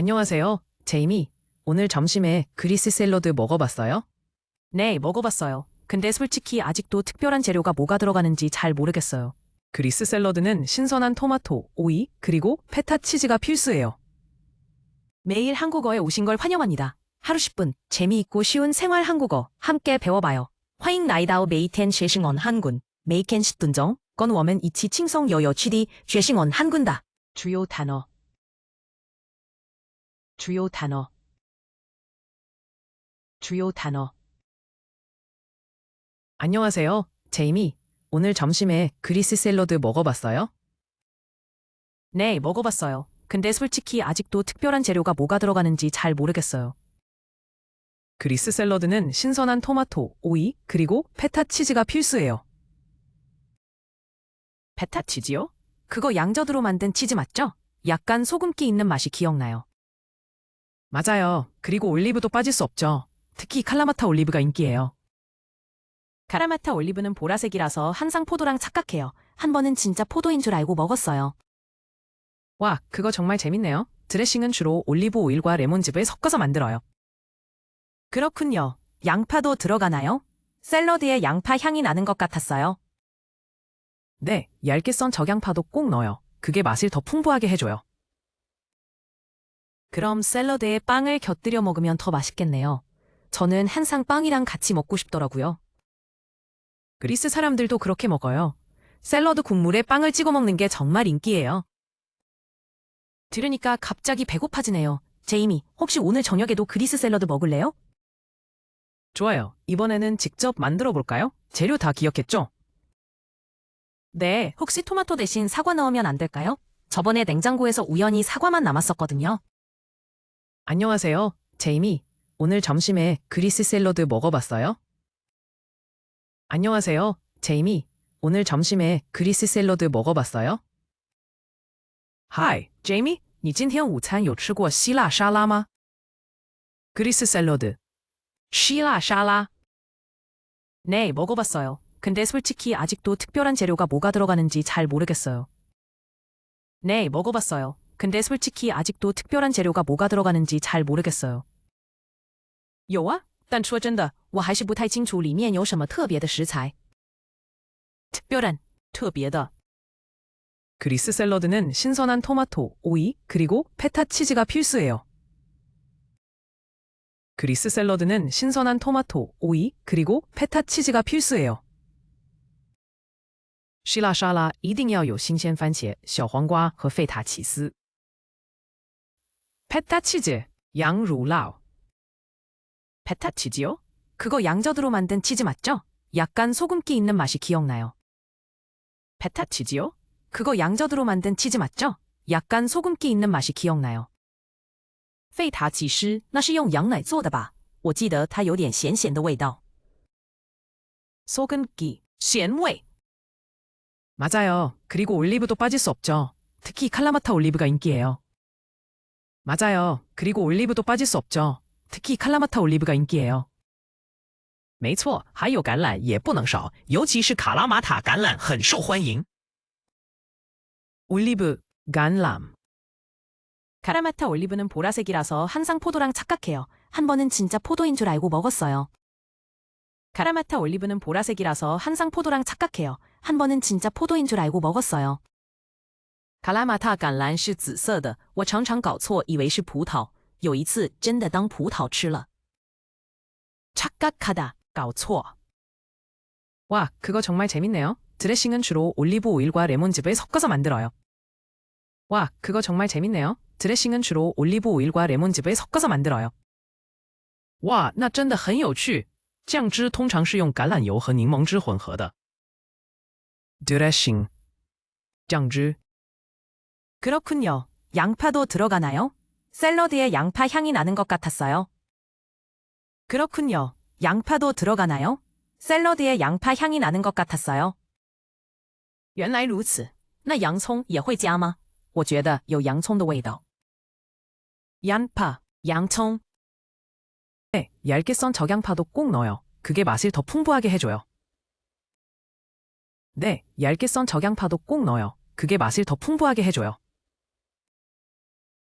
안녕하세요, 제이미. 오늘 점심에 그리스 샐러드 먹어봤어요? 네, 먹어봤어요. 근데 솔직히 아직도 특별한 재료가 뭐가 들어가는지 잘 모르겠어요. 그리스 샐러드는 신선한 토마토, 오이, 그리고 페타 치즈가 필수예요. 매일 한국어에 오신 걸 환영합니다. 하루 10분 재미있고 쉬운 생활 한국어 함께 배워봐요. 화잉 나이다오 메이텐 쉐싱언 한군 메이켄 시둔정 건워멘 이치 칭성 여여 취디 쉐싱언 한군다. 주요 단어 주요 단어 주요 단어 안녕하세요. 제이미. 오늘 점심에 그리스 샐러드 먹어봤어요? 네, 먹어봤어요. 근데 솔직히 아직도 특별한 재료가 뭐가 들어가는지 잘 모르겠어요. 그리스 샐러드는 신선한 토마토, 오이, 그리고 페타 치즈가 필수예요. 베타 치즈요? 그거 양젓으로 만든 치즈 맞죠? 약간 소금기 있는 맛이 기억나요. 맞아요. 그리고 올리브도 빠질 수 없죠. 특히 칼라마타 올리브가 인기예요. 카라마타 올리브는 보라색이라서 항상 포도랑 착각해요. 한 번은 진짜 포도인 줄 알고 먹었어요. 와, 그거 정말 재밌네요. 드레싱은 주로 올리브 오일과 레몬즙을 섞어서 만들어요. 그렇군요. 양파도 들어가나요? 샐러드에 양파 향이 나는 것 같았어요. 네, 얇게 썬 적양파도 꼭 넣어요. 그게 맛을 더 풍부하게 해줘요. 그럼 샐러드에 빵을 곁들여 먹으면 더 맛있겠네요. 저는 항상 빵이랑 같이 먹고 싶더라고요. 그리스 사람들도 그렇게 먹어요. 샐러드 국물에 빵을 찍어 먹는 게 정말 인기예요. 들으니까 갑자기 배고파지네요. 제이미, 혹시 오늘 저녁에도 그리스 샐러드 먹을래요? 좋아요. 이번에는 직접 만들어 볼까요? 재료 다 기억했죠? 네, 혹시 토마토 대신 사과 넣으면 안 될까요? 저번에 냉장고에서 우연히 사과만 남았었거든요. 안녕하세요. 제이미. 오늘 점심에 그리스 샐러드 먹어봤어요? 안녕하세요. 제이미. 오늘 점심에 그리스 샐러드 먹어봤어요? Hi, Jamie. 你今天午餐有吃过希腊沙拉吗? 그리스 샐러드. 쉬라 샤라. 네, 먹어봤어요. 근데 솔직히 아직도 특별한 재료가 뭐가 들어가는지 잘 모르겠어요. 네, 먹어봤어요. 근데 솔직히 아직도 특별한 재료가 뭐가 들어가는지 잘 모르겠어요. 有啊，但说真的，我还是不太清楚里面有什么特别的食材。특별한, 特别的。 그리스 샐러드는 신선한 토마토, 오이, 그리고 페타 치즈가 필수예요. 그리스 샐러드는 신선한 토마토, 오이, 그리고 페타 치즈가 필수예요. 希腊沙拉一定要有新鲜番茄、小黄瓜和费塔起司。 페타 치즈, 양루라오. 베타 치즈요? 그거 양젓으로 만든 치즈 맞죠? 약간 소금기 있는 맛이 기억나요. 베타 치즈요? 그거 양젓으로 만든 치즈 맞죠? 약간 소금기 있는 맛이 기억나요. 费塔起司那是用羊奶做的吧？我记得它有点咸咸的味道。소금기, 咸味。 맞아요. 그리고 올리브도 빠질 수 없죠. 특히 칼라마타 올리브가 인기예요. 맞아요. 그리고 올리브도 빠질 수 없죠. 특히 칼라마타 올리브가 인기예요. 没错，还有橄榄也不能少，尤其是卡拉马塔橄榄很受欢迎。 올리브, 간람. 카라마타 올리브는 보라색이라서 항상 포도랑 착각해요. 한 번은 진짜 포도인 줄 알고 먹었어요. 카라마타 올리브는 보라색이라서 항상 포도랑 착각해요. 한 번은 진짜 포도인 줄 알고 먹었어요. 카라마타 橄榄是紫色的，我常常搞错，以为是葡萄。有一次真的当葡萄吃了。착각하다, 搞错。 와, 그거 정말 재밌네요. 드레싱은 주로 올리브 오일과 레몬즙을 섞어서 만들어요. 와, 그거 정말 재밌네요. 드레싱은 주로 올리브 오일과 레몬즙을 섞어서 만들어요. 哇，那真的很有趣。酱汁通常是用橄榄油和柠檬汁混合的。 드레싱. 酱汁. 그렇군요. 양파도 들어가나요? 샐러드에 양파 향이 나는 것 같았어요. 그렇군요. 양파도 들어가나요? 샐러드에 양파 향이 나는 것 같았어요. 原来如此。那洋葱也会加吗？我觉得有洋葱的味道。양파, 양청. 네, 얇게 썬 적양파도 꼭 넣어요. 그게 맛을 더 풍부하게 해줘요. 네, 얇게 썬 적양파도 꼭 넣어요. 그게 맛을 더 풍부하게 해줘요.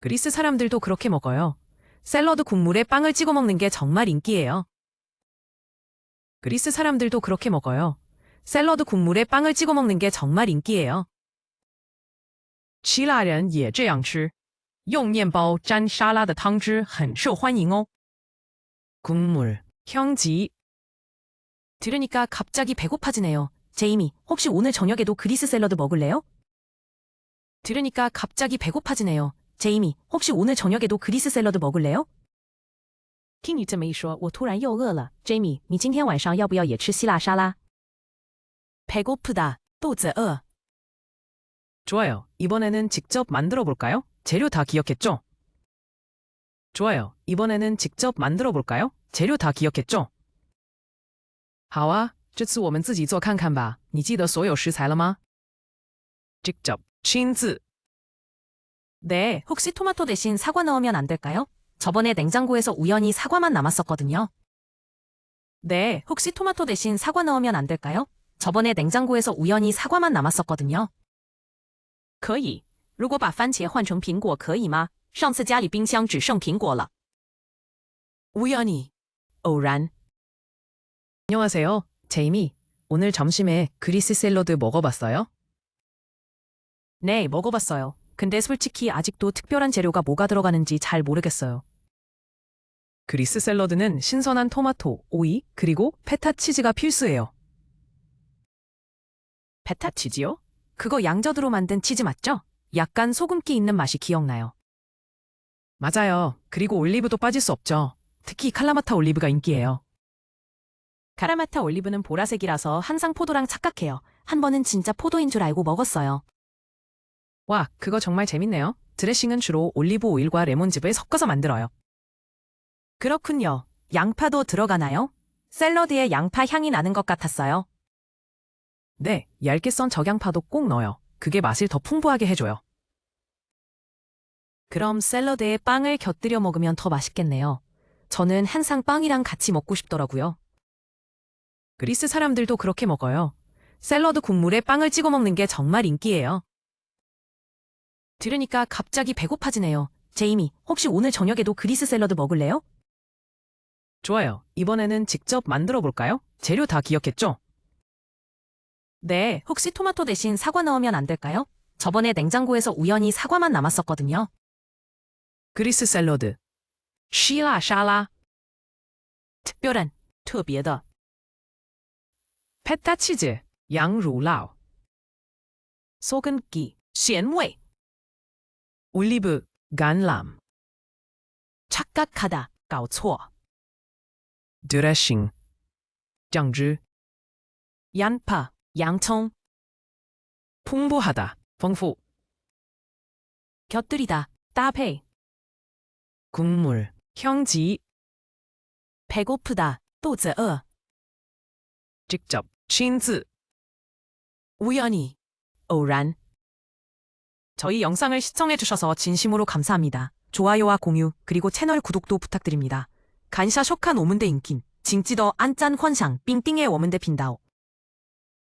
그리스 사람들도 그렇게 먹어요. 샐러드 국물에 빵을 찍어 먹는 게 정말 인기예요. 그리스 사람들도 그렇게 먹어요. 샐러드 국물에 빵을 찍어 먹는 게 정말 인기예요. 希腊人也这样吃，用面包沾沙拉的汤汁很受欢迎哦。 국물, 형지. 들으니까 갑자기 배고파지네요. 제이미, 혹시 오늘 저녁에도 그리스 샐러드 먹을래요? 들으니까 갑자기 배고파지네요. 제이미, 혹시 오늘 저녁에도 그리스 샐러드 먹을래요? 听你这么一说，我突然又饿了。Jamie，你今天晚上要不要也吃希腊沙拉？배고프다，肚子饿。 좋아요. 이번에는 직접 만들어 볼까요? 재료 다 기억했죠? 좋아요. 이번에는 직접 만들어 볼까요? 재료 다 기억했죠? 好啊，这次我们自己做看看吧。你记得所有食材了吗？직접, 친즈. 네, 혹시 토마토 대신 사과 넣으면 안 될까요? 저번에 냉장고에서 우연히 사과만 남았었거든요. 네, 혹시 토마토 대신 사과 넣으면 안 될까요? 저번에 냉장고에서 우연히 사과만 남았었거든요. 可以，如果把番茄换成苹果可以吗？上次家里冰箱只剩苹果了。 우연히, 偶然。 안녕하세요. 제이미. 오늘 점심에 그리스 샐러드 먹어봤어요? 네, 먹어봤어요. 근데 솔직히 아직도 특별한 재료가 뭐가 들어가는지 잘 모르겠어요. 그리스 샐러드는 신선한 토마토, 오이, 그리고 페타 치즈가 필수예요. 베타 치즈요? 그거 양저드로 만든 치즈 맞죠? 약간 소금기 있는 맛이 기억나요. 맞아요. 그리고 올리브도 빠질 수 없죠. 특히 칼라마타 올리브가 인기예요. 카라마타 올리브는 보라색이라서 항상 포도랑 착각해요. 한 번은 진짜 포도인 줄 알고 먹었어요. 와, 그거 정말 재밌네요. 드레싱은 주로 올리브 오일과 레몬즙을 섞어서 만들어요. 그렇군요. 양파도 들어가나요? 샐러드에 양파 향이 나는 것 같았어요. 네, 얇게 썬 적양파도 꼭 넣어요. 그게 맛을 더 풍부하게 해줘요. 그럼 샐러드에 빵을 곁들여 먹으면 더 맛있겠네요. 저는 항상 빵이랑 같이 먹고 싶더라고요. 그리스 사람들도 그렇게 먹어요. 샐러드 국물에 빵을 찍어 먹는 게 정말 인기예요. 들으니까 갑자기 배고파지네요. 제이미, 혹시 오늘 저녁에도 그리스 샐러드 먹을래요? 좋아요. 이번에는 직접 만들어 볼까요? 재료 다 기억했죠? 네, 혹시 토마토 대신 사과 넣으면 안 될까요? 저번에 냉장고에서 우연히 사과만 남았었거든요. 그리스 샐러드, 希腊沙拉， 특별한, 特别的 페타 치즈, 양루라오, 소금기, 咸味 올리브, 간람, 착각하다, 搞错 드레싱, 酱汁, 양파, 양청, 풍부하다, 丰富, 곁들이다, 搭配 국물, 형지, 배고프다, 肚子饿 직접, 친즈. 우연히, 偶然 저희 영상을 시청해주셔서 진심으로 감사합니다. 좋아요와 공유, 그리고 채널 구독도 부탁드립니다. 간샤 쇼칸 오문대 인킨, 징찌더 안짠 환상, 삥띵의 워문대 빈다오.